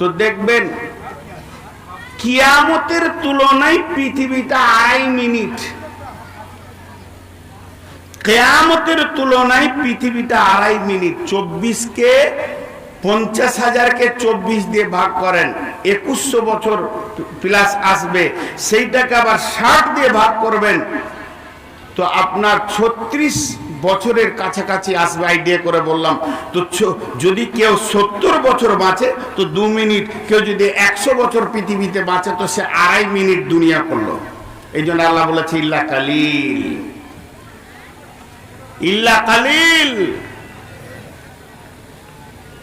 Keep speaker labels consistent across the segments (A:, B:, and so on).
A: তো দেখবেন, কিয়ামতের তুলনায় পৃথিবীটা আড়াই মিনিট। কেয়ামতের তুলনায় পৃথিবীটা আড়াই মিনিট। চব্বিশকে, পঞ্চাশ হাজারকে চব্বিশ দিয়ে ভাগ করেন, একুশশো বছর প্লাস আসবে। সেইটাকে আবার ষাট দিয়ে ভাগ করবেন। তো আপনার ছত্রিশ বছরের কাছাকাছি আসবে আইডিয়া করে বললাম, তো যদি কেউ সত্তর বছর বাঁচে, তো দু মিনিট, কেউ যদি একশো বছর পৃথিবীতে বাঁচে, তো সে আড়াই মিনিট দুনিয়া করল। এই জন্য আল্লাহ বলেছে, ইল্লা কালিল। ইল্লা কালিল।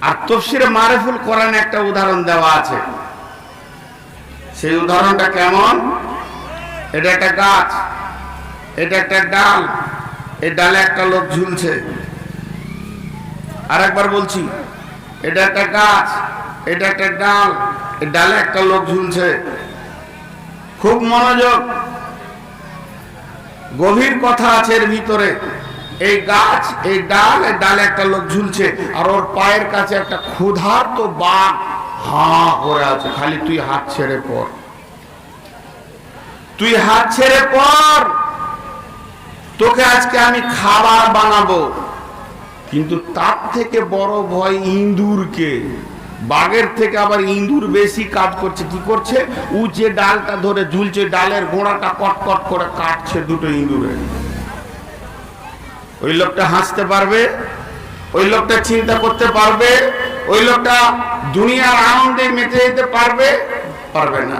A: আর তফসিরে মারেফুল কোরআনে একটা উদাহরণ দেওয়া আছে। সেই উদাহরণটা কেমন? এটা একটা গাছ, এটা একটা ডাল ডালে একটা লোক ঝুলছে। আর একবার বলছি, এটা একটা গাছ, এটা একটা ডাল ডালে একটা লোক ঝুলছে। খুব মনোযোগ। গভীর কথা আছে এর ভিতরে। এই গাছ, এই ডাল, এই ডালে একটা লোক ঝুলছে, আর ওর পায়ের কাছে একটা ক্ষুধার্ত বাঘ হা করে আছে। খালি তুই হাত ছেড়ে পর তুই হাত ছেড়ে পর তোকে আজকে আমি খাবার বানাবো। কিন্তু তার থেকে বড় ভয় ইঁদুরকে। বাঘের থেকে আবার ইঁদুর বেশি কাজ করছে। কি করছে? উ যে ডালটা ধরে ঝুলছে, ডালের গোড়াটা কটকট করে কাটছে দুটো ইঁদুরে। ওই লোকটা হাসতে পারবে, ওই লোকটা চিন্তা করতে পারবে, ওই লোকটা দুনিয়ার আনন্দে মেতে যেতে পারবে পারবে না।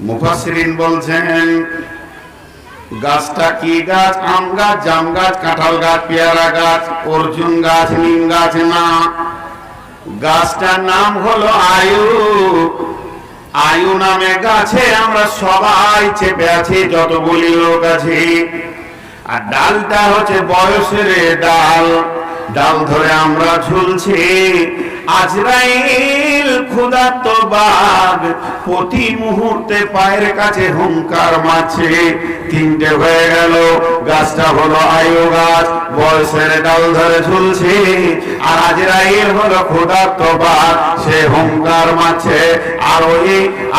A: মুফাসরিন বলছেন গাছটা কি গাছ? আম গাছ, জাম গাছ, কাঁঠাল গাছ, পেয়ারা গাছ, অর্জুন গাছ, নিম গাছ, না। গাছটার নাম হলো আয়ু। আয়ু নামে গাছে আমরা সবাই চেপে আছি যতগুলি লোক আছে। আর ডালটা হচ্ছে বয়সের ডাল। ডাল ধরে আমরা ঝুলছি। আজরাইল ক্ষুধার্ত বাঘ। প্রতি মুহূর্তে পায়ের কাছে হুঙ্কার মাছে তিনটে হয়ে গেল, গাছটা হলো আয়ু গাছ, বয়সের ডাল ধরে ঝুলছে। আর আজরাইল হলো ক্ষুধার্ত বাঘ, সে হুঙ্কার মারছে। আর ওই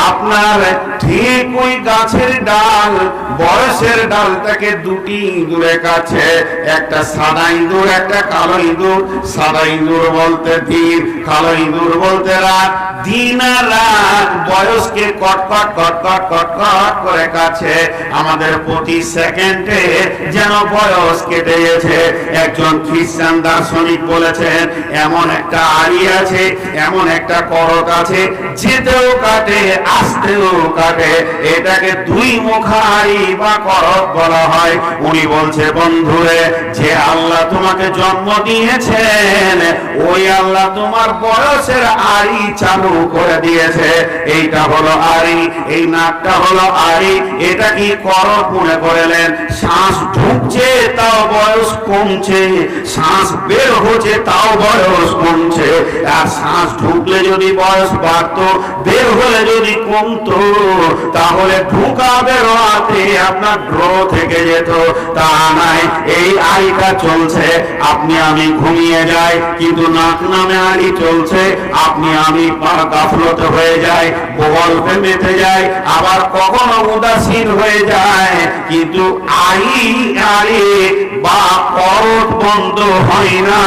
A: আপনার ঠিক ওই গাছের ডাল, বয়সের ডালটাকে দুটি ইঁদুরে কাছে একটা সাদা ইঁদুর একটা কালো ইঁদুর সাদা ইঁদুর বলতে দিন কালো ইঁদুর বলতে রাত দিন রাত বয়সকে কটকট কটকট কটকট করে কাছে। আমাদের প্রতি সেকেন্ডে যেন বয়স কেটে গেছে। একজন খ্রিস্টান দার্শনিক বলেছেন, এমন একটা আড়ি আছে, এমন একটা আছে, যেতেও কাটে, আসতেও কাটে। এটাকে দুই মুখারি বা করক বলা হয়। উনি বলছে, বন্ধুরে, যে আল্লাহ তোমাকে জন্ম দিয়েছেন, ওই আল্লাহ তোমার বয়সের আড়ি চালু করে দিয়েছে। এইটা হলো আড়ি, এই নাকটা হলো আড়ি। এটা কি করক মনে করলেন? শ্বাস ঢুকছে, তাও বয়স কমছে। শ্বাস বের হচ্ছে, তাও বয়স কমছে। আর শ্বাস ঢুকলে যদি বয়স বাড়তো, বের হলে যদি কমতো, তাহলে ঢুকা বেরোয়াতে আপনার ড্র থেকে যেত। তা নাই, এই আড়িটা চলছে। আপনি, আমি ঘুমিয়ে যাই, কিন্তু নাক নামে আড়ি চলছে। আপনি আমি গাফলতে হয়ে যায় গল্পে মেতে যায় আবার কখনো উদাসীন হয়ে যায় কিন্তু আড়ি আড়ি বা করত বন্ধ হয় না।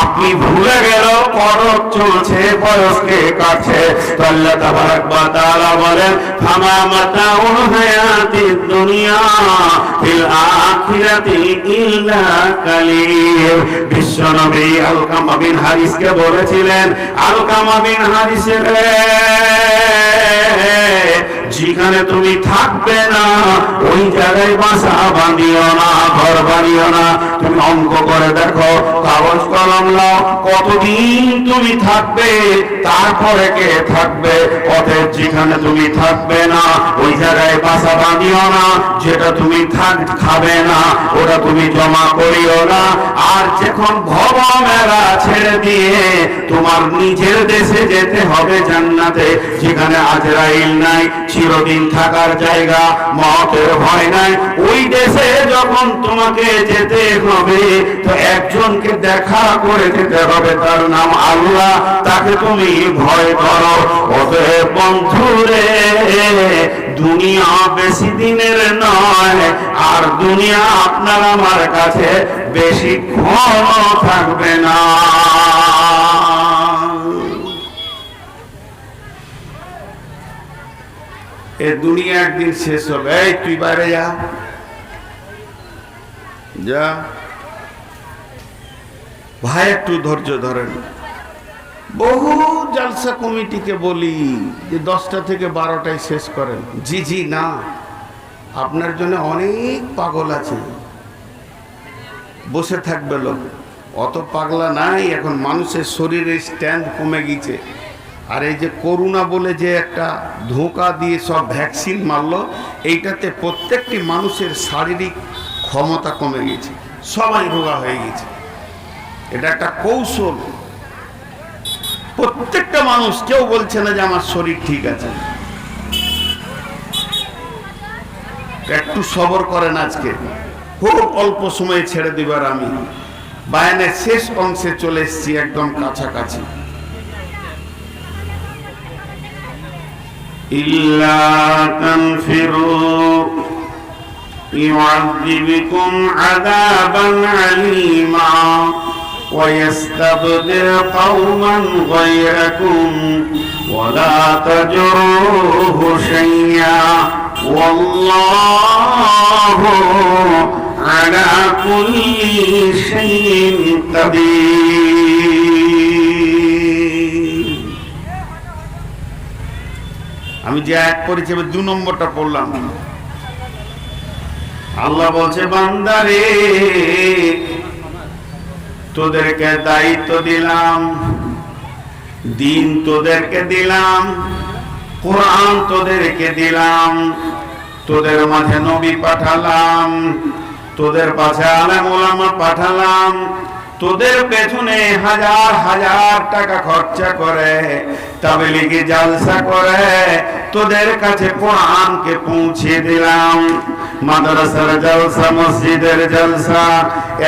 A: আপনি ভুলে গেল করত চলছে, বয়সকে কাছে। আল্লাহ তাবারাক ওয়া তাআলা বলেন, ফামা মাতাউল হায়াতিদ দুনিয়া ফিল আখিরাতি ইল্লা কালিল। বিশ্বনবী আলকামা বিন হারিসকে বলেছিলেন, আলকামা বিন হারিসের যেখানে তুমি থাকবে না, ওই জায়গায় বাসা বাঁধিও না, ঘর বানিও না তুমি অঙ্ক করে দেখো, কাগজ কলম নাও, কতদিন তুমি থাকবে, তারপরে কে থাকবে অতএব যেখানে তুমি থাকবে না, ওই জায়গায় বাসা বাঁধিও না, যেটা তুমি থাক, খাবে না, ওটা তুমি জমা করিও না, আর যখন ভব মেলা ছেড়ে দিয়ে তোমার নিজের দেশে যেতে হবে জান্নাতে, যেখানে আজরাইল নাই, চিরদিন থাকার জায়গা, মতের ভয় নাই, ওই দেশে যখন তোমাকে যেতে হবে, তো একজনকে দেখা করে যেতে হবে তার নাম আল্লাহ, তাকে তুমি ভয় করো। অতএব দুনিয়া বেশি দিনের নয়, আর দুনিয়া আপনার আমার কাছে বেশিক্ষণ থাকবে না। এ দুনিয়া একদিন শেষ হবে। এই, তুই বাইরে যা। যা। ভাই, একটু ধৈর্য ধরেন। বহু জালসা কমিটিকে বলি যে দশটা থেকে বারোটায় শেষ করেন। জি জি, না। আপনার জন্য অনেক পাগল আছে। বসে থাকবে লোক। অত পাগলা নাই, এখন মানুষের শরীরের স্ট্যান্ড কমে গেছে। আর এই যে করোনা বলে যে একটা ধোঁকা দিয়ে সব ভ্যাকসিন মারলো, এইটাতে প্রত্যেকটি মানুষের শারীরিক ক্ষমতা কমে গেছে, সবাই রোগা হয়ে গেছে। এটা একটা কৌশল। প্রত্যেকটা মানুষ, কেউ বলছে না যে আমার শরীর ঠিক আছে। একটু সবর করেন আজকে। খুব অল্প সময়ে ছেড়ে দিবার আমি। বায়ানের শেষ অংশে চলে এসছি একদম কাছাকাছি। ইল্লা يعذبكم عذابا عليما ويستبدل قوما غيركم ولا تجروه شيئا والله على كل شيء قدير আমি যে এক করেছি এবার দু নম্বরটা পড়লাম আল্লাহ বলছে, বান্দারে, তোদেরকে দায়িত্ব দিলাম, দিন তোদেরকে দিলাম, কোরআন তোদেরকে দিলাম, তোদের মাঝে নবী পাঠালাম, তোদের পাশে আলেম ওলামা পাঠালাম তোদের পেছনে হাজার হাজার টাকা খরচা করে, তাবলিগে জালসা করে। তোদের কাছে কোরআনকে পৌঁছে দিলাম। মাদ্রাসার জলসা, মসজিদের জলসা,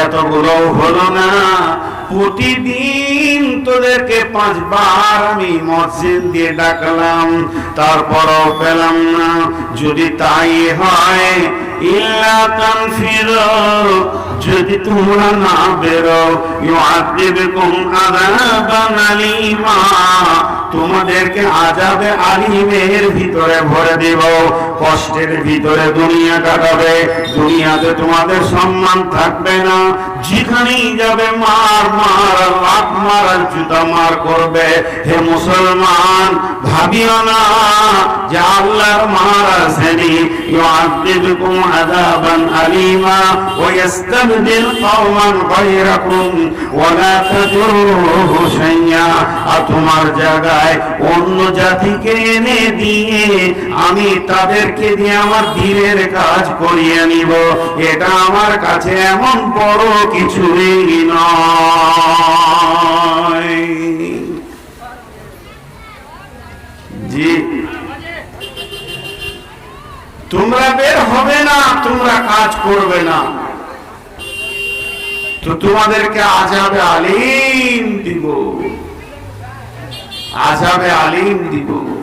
A: এতগুলো হলো না। প্রতিদিন তোদেরকে পাঁচবার আমি মসজিদ দিয়ে ডাকলাম, তারপরও পেলাম না। যদি তাই হয়, ইল্লা তানফিরু যদি তোমরা না বেরো ইউআযিবকুম আযাবান আলীমা তোমাদেরকে আযাবে আলিমের ভিতরে ভরে দেব। কষ্টের ভিতরে দুনিয়া কাটাবে। দুনিয়াতে তোমাদের সম্মান থাকবে না। যেখানেই যাবে মার মার লাভ মার জুতা মার করবে। হে মুসলমান, ভাবিও না যে আল্লাহর মার আসেনি। তোমার জায়গায় অন্য জাতিকে এনে দিয়ে আমি তাদেরকে দিয়ে আমার দিনের কাজ করিয়ে নিব। এটা আমার কাছে এমন বড় কিছুই নয়। জি। তোমরা বের হবে না, তোমরা কাজ করবে না। তো তোমাদেরকে আজাবে আলিম দিব। আজাবে আলিম দিব।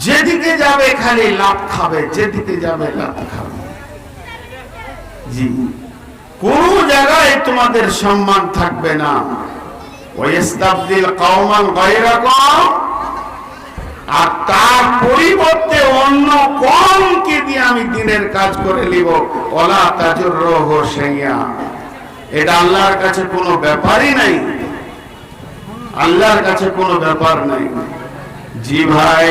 A: যেদিকে যাবে খালি লাভ খাবে, যেদিকে যাবে লাভ খাবে। জি। কোন জায়গায় তোমাদের সম্মান থাকবে না। আর তার পরিবর্তে অন্য কমকে দিয়ে আমি দিনের কাজ করে নিব। ওলা তাজুর রহ সেইয়া এটা আল্লাহর কাছে কোনো ব্যাপারই নাই। আল্লাহর কাছে কোনো ব্যাপার নাই। জি ভাই।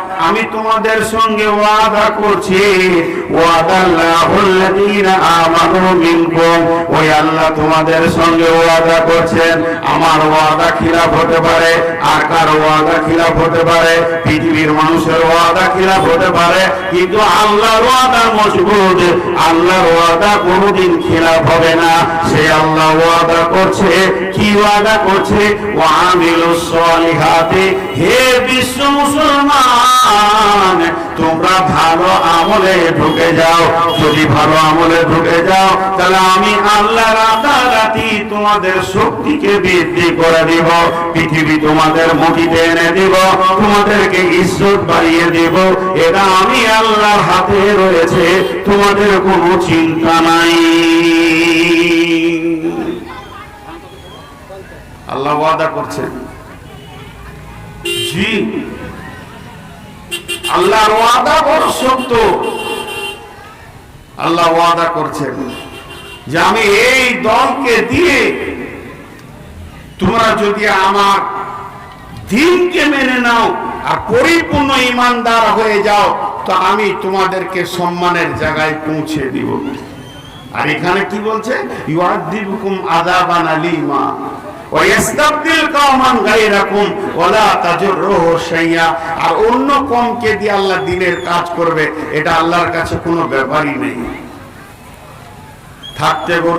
A: আমি তোমাদের সঙ্গে ওয়াদা করছি। তোমাদের সঙ্গে ওয়াদা করছেন। আমার ওয়াদা খিলাফ হতে পারে, আর কার ওয়াদা খিলাফ হতে পারে? পৃথিবীর মানুষের ওয়াদা খিলাফ হতে পারে, কিন্তু আল্লাহর ওয়াদা মজবুত। আল্লাহর ওয়াদা কোনোদিন খিলাফ হবে না। সে আল্লাহ ওয়াদা করছে। কি ওয়াদা করছে? ওয়ামিলুস সলিহাতি। হে বিশ্ব মুসলমান! তোমরা ভালো আমলে ঢুকে যাও। যদি ভালো আমলে ঢুকে যাও, তাহলে আমি আল্লাহ রাতারাতি তোমাদের শক্তিকে বৃদ্ধি করে দিব। পৃথিবী তোমাদের মুঠিতে এনে দিব। তোমাদেরকে ইজ্জত বাড়িয়ে দিব। এটা আমি আল্লাহর হাতে রয়েছে। তোমাদের কোনো চিন্তা নাই। আল্লাহ ওয়াদা করছেন। জি। ওয়াদা বড় সত্য। আল্লাহ ওয়াদা করছেন যে আমি এই দলকে দিয়ে তোমরা যদি আমার দিনকে মেনে নাও আর পরিপূর্ণ ইমানদার হয়ে যাও, তো আমি তোমাদেরকে সম্মানের জায়গায় পৌঁছে দিব। আর এখানে কি বলছে? ইউআদিবুকুম আযাবান আলিমা। আর অন্য কমকে দিয়ে আল্লাহ দিনের কাজ করবে, এটা আল্লাহর কাছে কোনো ব্যাপারই নেই। থাকতে